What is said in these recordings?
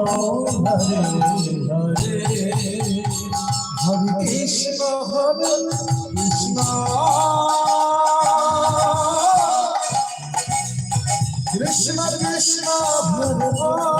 হরে কৃষ্ণ হরে কৃষ্ণ কৃষ্ণ কৃষ্ণ ভগবান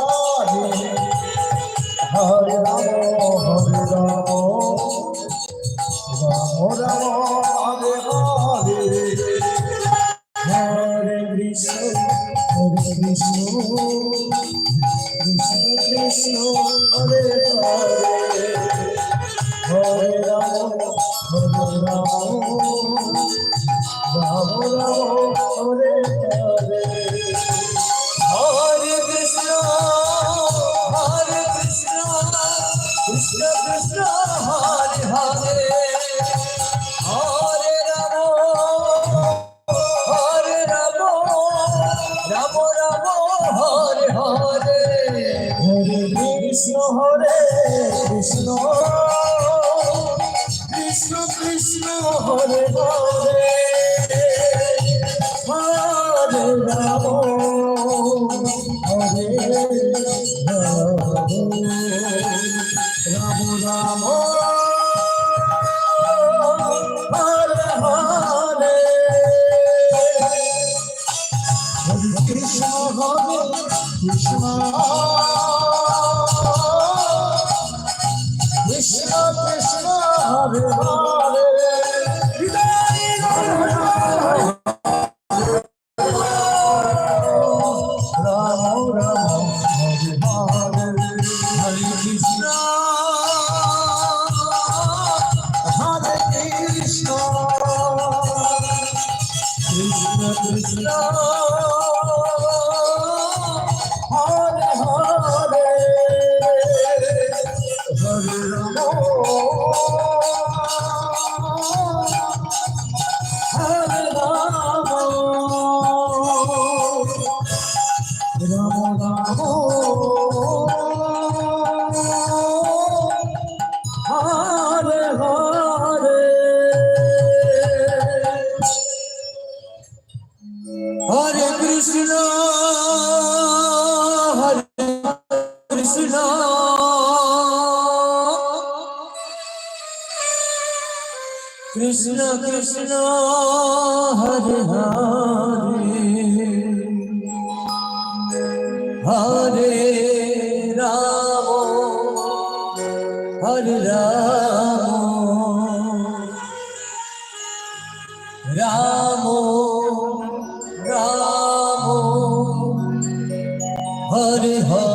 Oh. হবে হয়।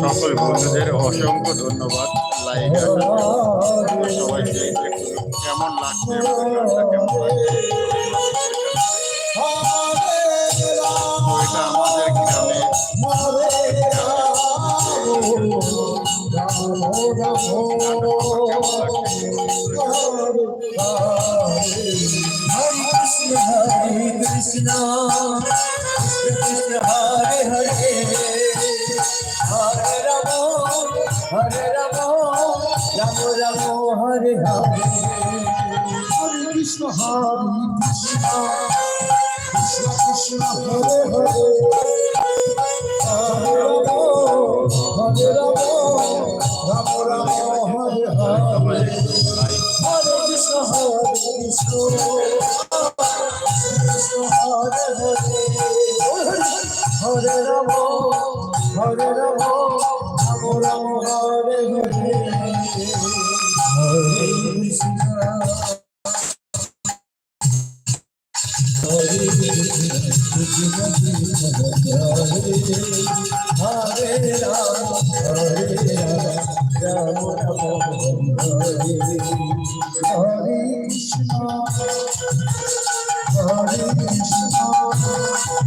সকল বন্ধুদের অসংখ্য ধন্যবাদ। লাইক সবাইকে। কেমন লাগছে? Hare Krishna, Krishna Krishna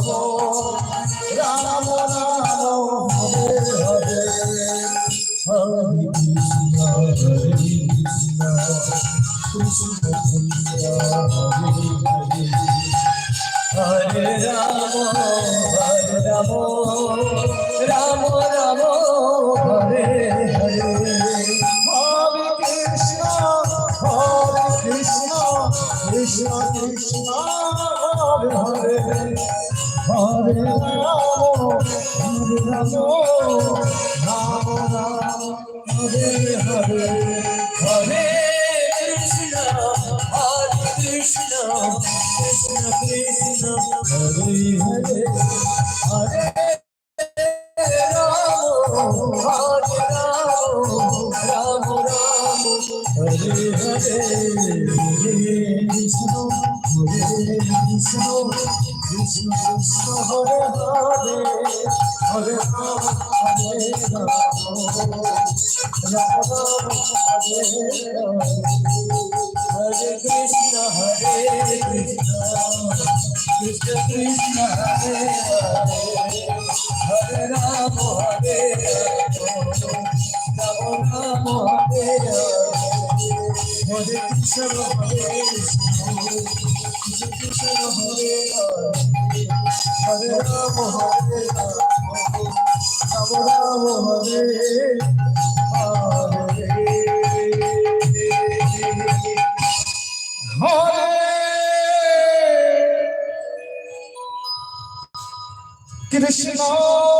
হব রাম রাম হরে হরে হরে Jesus.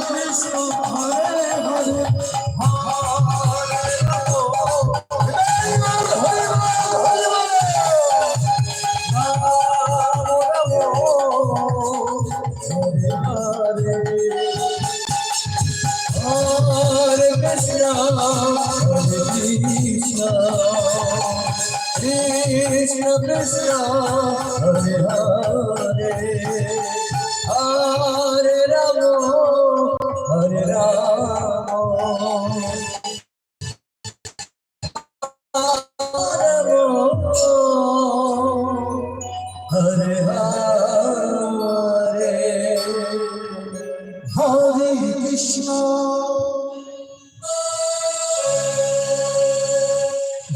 কৃষ্ণ হরে হরে হরে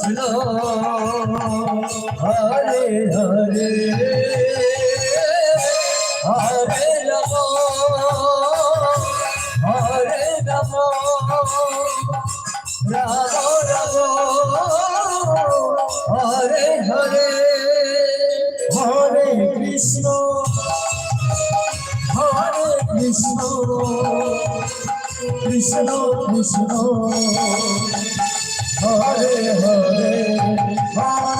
কৃষ্ণ হরে হরে। হরে রাম হরে রাম রাম রাম হরে হরে। হরে কৃষ্ণ। হরে কৃষ্ণ। কৃষ্ণ কৃষ্ণ। হরে হরে হরে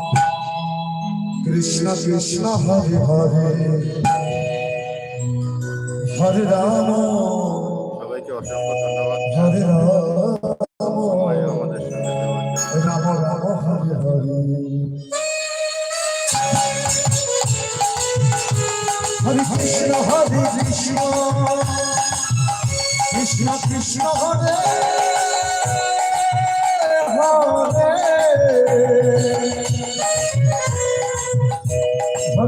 কৃষ্ণ কৃষ্ণ হরে হরে। হরে রাম। সবাইকে অসংখ্য ধন্যবাদ। হরে রাম। রাম রাম হরে হরে। হরে কৃষ্ণ হরে কৃষ্ণ। কৃষ্ণ কৃষ্ণ হরে হরে।